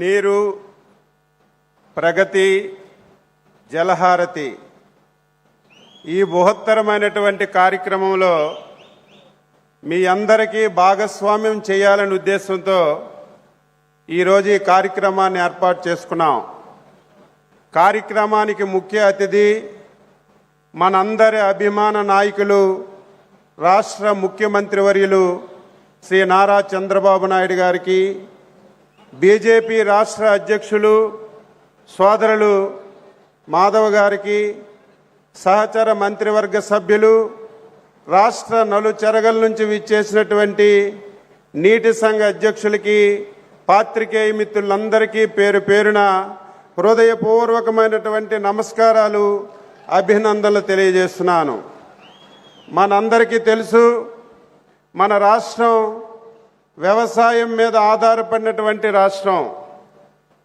నీరు ప్రగతి జలహారతి. ఈ బృహత్తరమైనటువంటి కార్యక్రమంలో మీ అందరికీ భాగస్వామ్యం చేయాలనే ఉద్దేశంతో ఈరోజు ఈ కార్యక్రమాన్ని ఏర్పాటు చేసుకున్నాం. కార్యక్రమానికి ముఖ్య అతిథి మనందరి అభిమాన నాయకులు రాష్ట్ర ముఖ్యమంత్రి వర్యులు శ్రీ నారా చంద్రబాబు నాయుడు గారికి బీజేపీ రాష్ట్ర అధ్యక్షులు సోదరులు మాధవ్ గారికి సహచర మంత్రివర్గ సభ్యులు రాష్ట్ర నలుచెరగల నుంచి విచ్చేసినటువంటి నీటి సంఘ అధ్యక్షులకి పాత్రికేయ మిత్రులందరికీ పేరు పేరున హృదయపూర్వకమైనటువంటి నమస్కారాలు అభినందనలు తెలియజేస్తున్నాను. మనందరికీ తెలుసు మన రాష్ట్రం వ్యవసాయం మీద ఆధారపడినటువంటి రాష్ట్రం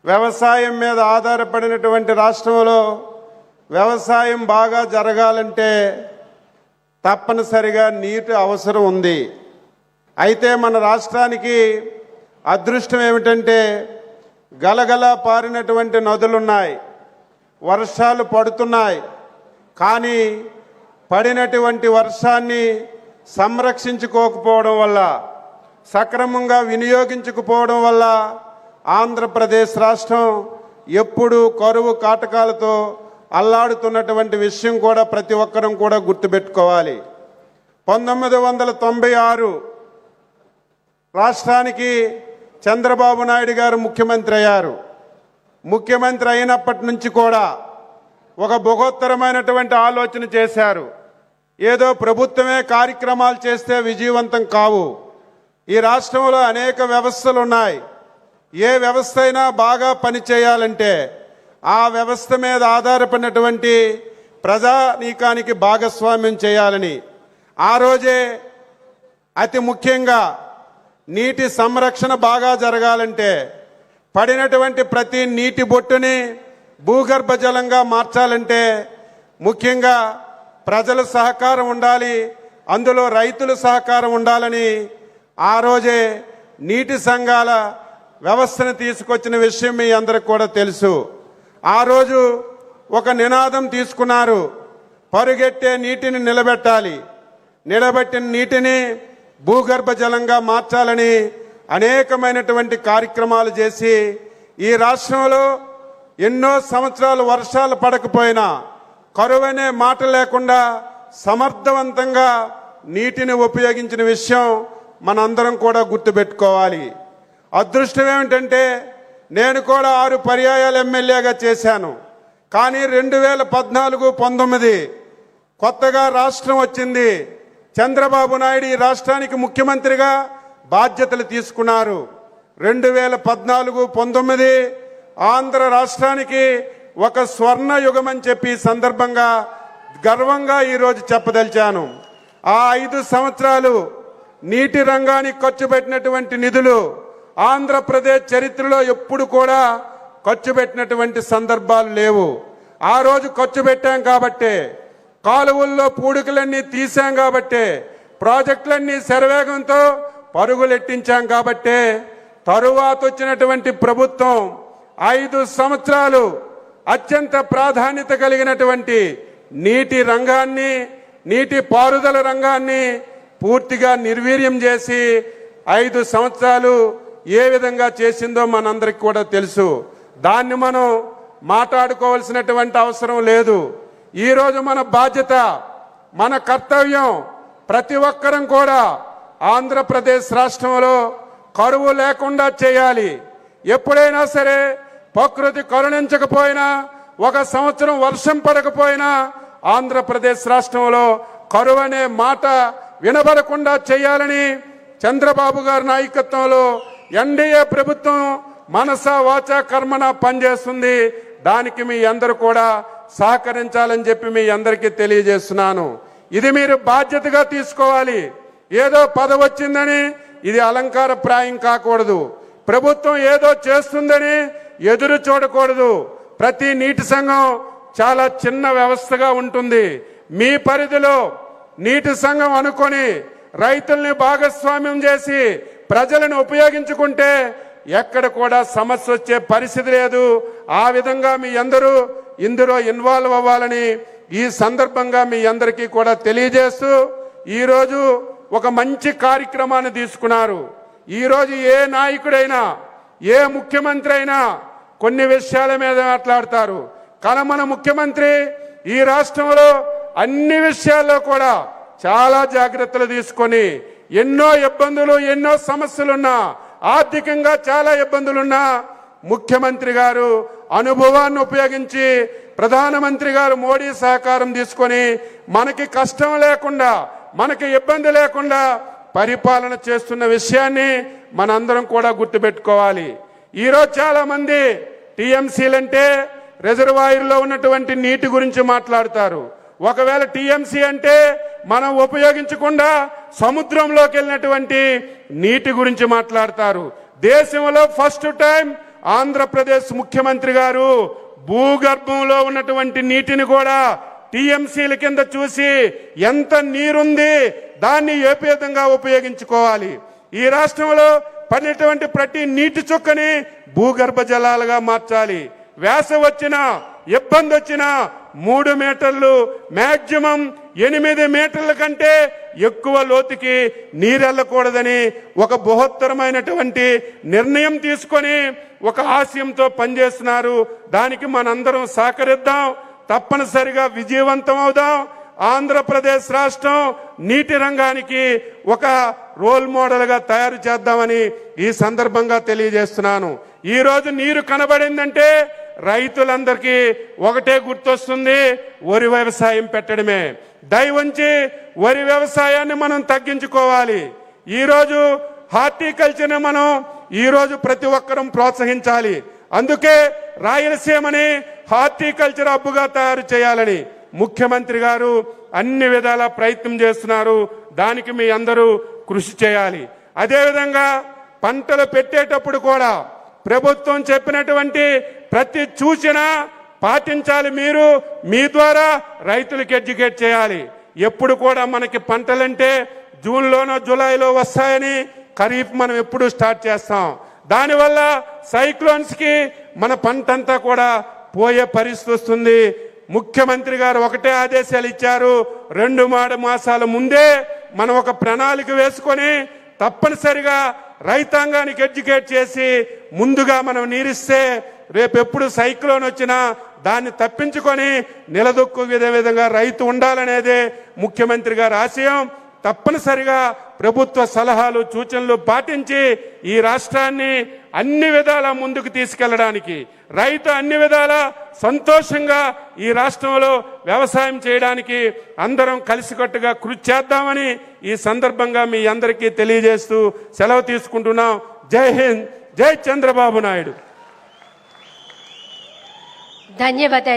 వ్యవసాయం మీద ఆధారపడినటువంటి రాష్ట్రంలో వ్యవసాయం బాగా జరగాలంటే తప్పనిసరిగా నీటి అవసరం ఉంది. అయితే మన రాష్ట్రానికి అదృష్టం ఏమిటంటే గలగల పారినటువంటి నదులున్నాయి. వర్షాలు పడుతున్నాయి. కానీ పడినటువంటి వర్షాన్ని సంరక్షించుకోకపోవడం వల్ల సక్రమంగా వినియోగించకపోవడం వల్ల ఆంధ్రప్రదేశ్ రాష్ట్రం ఎప్పుడూ కరువు కాటకాలతో అల్లాడుతున్నటువంటి విషయం కూడా ప్రతి ఒక్కరం కూడా గుర్తుపెట్టుకోవాలి. పంతొమ్మిది వందల తొంభై ఆరు రాష్ట్రానికి చంద్రబాబు నాయుడు గారు ముఖ్యమంత్రి అయ్యారు. ముఖ్యమంత్రి అయినప్పటి నుంచి కూడా ఒక బుగోత్తరమైనటువంటి ఆలోచన చేశారు. ఏదో ప్రభుత్వమే కార్యక్రమాలు చేస్తే విజయవంతం కావు. ఈ రాష్ట్రంలో అనేక వ్యవస్థలు ఉన్నాయి. ఏ వ్యవస్థ అయినా బాగా పనిచేయాలంటే ఆ వ్యవస్థ మీద ఆధారపడినటువంటి ప్రజానీకానికి భాగస్వామ్యం చేయాలని ఆ రోజే అతి ముఖ్యంగా నీటి సంరక్షణ బాగా జరగాలంటే పడినటువంటి ప్రతి నీటి బొట్టుని భూగర్భ జలంగా మార్చాలంటే ముఖ్యంగా ప్రజల సహకారం ఉండాలి. అందులో రైతుల సహకారం ఉండాలని ఆ రోజే నీటి సంఘాల వ్యవస్థను తీసుకొచ్చిన విషయం మీ అందరికి కూడా తెలుసు. ఆ రోజు ఒక నినాదం తీసుకున్నారు. పరుగెట్టే నీటిని నిలబెట్టాలి. నిలబెట్టిన నీటిని భూగర్భ జలంగా మార్చాలని అనేకమైనటువంటి కార్యక్రమాలు చేసి ఈ రాష్ట్రంలో ఎన్నో సంవత్సరాలు వర్షాలు పడకపోయినా కరువనే మాట లేకుండా సమర్థవంతంగా నీటిని ఉపయోగించిన విషయం మనందరం కూడా గుర్తుపెట్టుకోవాలి. అదృష్టం ఏమిటంటే నేను కూడా ఆరు పర్యాయాలు ఎమ్మెల్యేగా చేశాను. కానీ రెండు వేల పద్నాలుగు పంతొమ్మిది కొత్తగా రాష్ట్రం వచ్చింది. చంద్రబాబు నాయుడు ఈ రాష్ట్రానికి ముఖ్యమంత్రిగా బాధ్యతలు తీసుకున్నారు. రెండు వేల పద్నాలుగు పంతొమ్మిది ఆంధ్ర రాష్ట్రానికి ఒక స్వర్ణ యుగం అని చెప్పి సందర్భంగా గర్వంగా ఈరోజు చెప్పదలిచాను. ఆ ఐదు సంవత్సరాలు నీటి రంగానికి ఖర్చు పెట్టినటువంటి నిధులు ఆంధ్రప్రదేశ్ చరిత్రలో ఎప్పుడు కూడా ఖర్చు పెట్టినటువంటి సందర్భాలు లేవు. ఆ రోజు ఖర్చు పెట్టాం కాబట్టే కాలువల్లో పూడికలన్నీ తీసాం కాబట్టే ప్రాజెక్టులన్నీ శరవేగంతో పరుగులెట్టించాం కాబట్టే తరువాత వచ్చినటువంటి ప్రభుత్వం ఐదు సంవత్సరాలు అత్యంత ప్రాధాన్యత కలిగినటువంటి నీటి రంగాన్ని నీటి పారుదల రంగాన్ని పూర్తిగా నిర్వీర్యం చేసి ఐదు సంవత్సరాలు ఏ విధంగా చేసిందో మనందరికి కూడా తెలుసు. దాన్ని మనం మాట్లాడుకోవాల్సినటువంటి అవసరం లేదు. ఈరోజు మన బాధ్యత మన కర్తవ్యం ప్రతి ఒక్కరం కూడా ఆంధ్రప్రదేశ్ రాష్ట్రంలో కరువు లేకుండా చేయాలి. ఎప్పుడైనా సరే ప్రకృతి కరుణించకపోయినా ఒక సంవత్సరం వర్షం పడకపోయినా ఆంధ్రప్రదేశ్ రాష్ట్రంలో కరువు అనే మాట వినబడకుండా చేయాలని చంద్రబాబు గారి నాయకత్వంలో ఎన్డీఏ ప్రభుత్వం మనస వాచ కర్మన పనిచేస్తుంది. దానికి మీ అందరూ కూడా సహకరించాలని చెప్పి మీ అందరికీ తెలియజేస్తున్నాను. ఇది మీరు బాధ్యతగా తీసుకోవాలి. ఏదో పదవి వచ్చిందని ఇది అలంకార ప్రాయం కాకూడదు. ప్రభుత్వం ఏదో చేస్తుందని ఎదురు చూడకూడదు. ప్రతి నీటి సంఘం చాలా చిన్న వ్యవస్థగా ఉంటుంది. మీ పరిధిలో నీటి సంఘం అనుకొని రైతుల్ని భాగస్వామ్యం చేసి ప్రజలను ఉపయోగించుకుంటే ఎక్కడ కూడా సమస్య వచ్చే పరిస్థితి లేదు. ఆ విధంగా మీ అందరూ ఇందులో ఇన్వాల్వ్ అవ్వాలని ఈ సందర్భంగా మీ అందరికీ కూడా తెలియజేస్తూ ఈరోజు ఒక మంచి కార్యక్రమాన్ని తీసుకున్నారు. ఈరోజు ఏ నాయకుడైనా ఏ ముఖ్యమంత్రి అయినా కొన్ని విషయాల మీద మాట్లాడతారు. కానీ మన ముఖ్యమంత్రి ఈ రాష్ట్రంలో అన్ని విషయాల్లో కూడా చాలా జాగ్రత్తలు తీసుకొని ఎన్నో ఇబ్బందులు ఎన్నో సమస్యలున్నా ఆర్థికంగా చాలా ఇబ్బందులున్నా ముఖ్యమంత్రి గారు అనుభవాన్ని ఉపయోగించి ప్రధానమంత్రి గారు మోడీ సహకారం తీసుకొని మనకి కష్టం లేకుండా మనకి ఇబ్బంది లేకుండా పరిపాలన చేస్తున్న విషయాన్ని మనందరం కూడా గుర్తుపెట్టుకోవాలి. ఈరోజు చాలామంది టీఎంసీలంటే రిజర్వాయర్లో ఉన్నటువంటి నీటి గురించి మాట్లాడతారు. ఒకవేళ టీఎంసీ అంటే మనం ఉపయోగించకుండా సముద్రంలోకి వెళ్ళినటువంటి నీటి గురించి మాట్లాడతారు. దేశంలో ఫస్ట్ టైం ఆంధ్రప్రదేశ్ ముఖ్యమంత్రి గారు భూగర్భంలో ఉన్నటువంటి నీటిని కూడా టీఎంసీల కింద చూసి ఎంత నీరుంది దాన్ని ఏ విధంగా ఉపయోగించుకోవాలి? ఈ రాష్ట్రంలో పడినటువంటి ప్రతి నీటి చుక్కని భూగర్భ జలాలుగా మార్చాలి. వేస వచ్చినా ఇబ్బంది వచ్చినా మూడు మీటర్లు మాక్సిమం ఎనిమిది మీటర్ల కంటే ఎక్కువ లోతుకి నీరెళ్ళకూడదని ఒక బృహత్తరమైనటువంటి నిర్ణయం తీసుకొని ఒక ఆశయంతో పనిచేస్తున్నారు. దానికి మనందరం సహకరిద్దాం. తప్పనిసరిగా విజయవంతం అవుదాం. ఆంధ్రప్రదేశ్ రాష్ట్రం నీటి రంగానికి ఒక రోల్ మోడల్గా తయారు చేద్దామని ఈ సందర్భంగా తెలియజేస్తున్నాను. ఈ రోజు నీరు కనబడిందంటే రైతులందరికీ ఒకటే గుర్తొస్తుంది వరి వ్యవసాయం పెట్టడమే. దయవంచి వరి వ్యవసాయాన్ని మనం తగ్గించుకోవాలి. ఈరోజు హార్టికల్చర్ని మనం ఈరోజు ప్రతి ఒక్కరం ప్రోత్సహించాలి. అందుకే రాయలసీమని హార్టికల్చర్ హబ్బుగా తయారు చేయాలని ముఖ్యమంత్రి గారు అన్ని విధాల ప్రయత్నం చేస్తున్నారు. దానికి మీ అందరూ కృషి చేయాలి. అదేవిధంగా పంటలు పెట్టేటప్పుడు కూడా ప్రభుత్వం చెప్పినటువంటి ప్రతి సూచన పాటించాలి మీరు. మీ ద్వారా రైతులకు ఎడ్యుకేట్ చేయాలి. ఎప్పుడు కూడా మనకి పంటలంటే జూన్లోనో జూలైలో వస్తాయని ఖరీఫ్ మనం ఎప్పుడు స్టార్ట్ చేస్తాం. దానివల్ల సైక్లోన్స్కి మన పంట అంతా కూడా పోయే పరిస్థితి వస్తుంది. ముఖ్యమంత్రి గారు ఒకటే ఆదేశాలు ఇచ్చారు. రెండు మాడ మాసాల ముందే మనం ఒక ప్రణాళిక వేసుకొని తప్పనిసరిగా రైతాంగానికి ఎడ్యుకేట్ చేసి ముందుగా మనం నీరిస్తే రేపు ఎప్పుడు సైక్లోన్ వచ్చినా దాన్ని తప్పించుకొని నిలదొక్కు విధ విధంగా రైతు ఉండాలనేదే ముఖ్యమంత్రి గారి ఆశయం. తప్పనిసరిగా ప్రభుత్వ సలహాలు సూచనలు పాటించి ఈ రాష్ట్రాన్ని అన్ని విధాల ముందుకు తీసుకెళ్ళడానికి రైతు అన్ని విధాల సంతోషంగా ఈ రాష్ట్రంలో వ్యవసాయం చేయడానికి అందరం కలిసికట్టుగా కృషి చేద్దామని ఈ సందర్భంగా మీ అందరికీ తెలియజేస్తూ సెలవు తీసుకుంటున్నాం. జై హింద్ జై చంద్రబాబు నాయుడు. धन्यवाद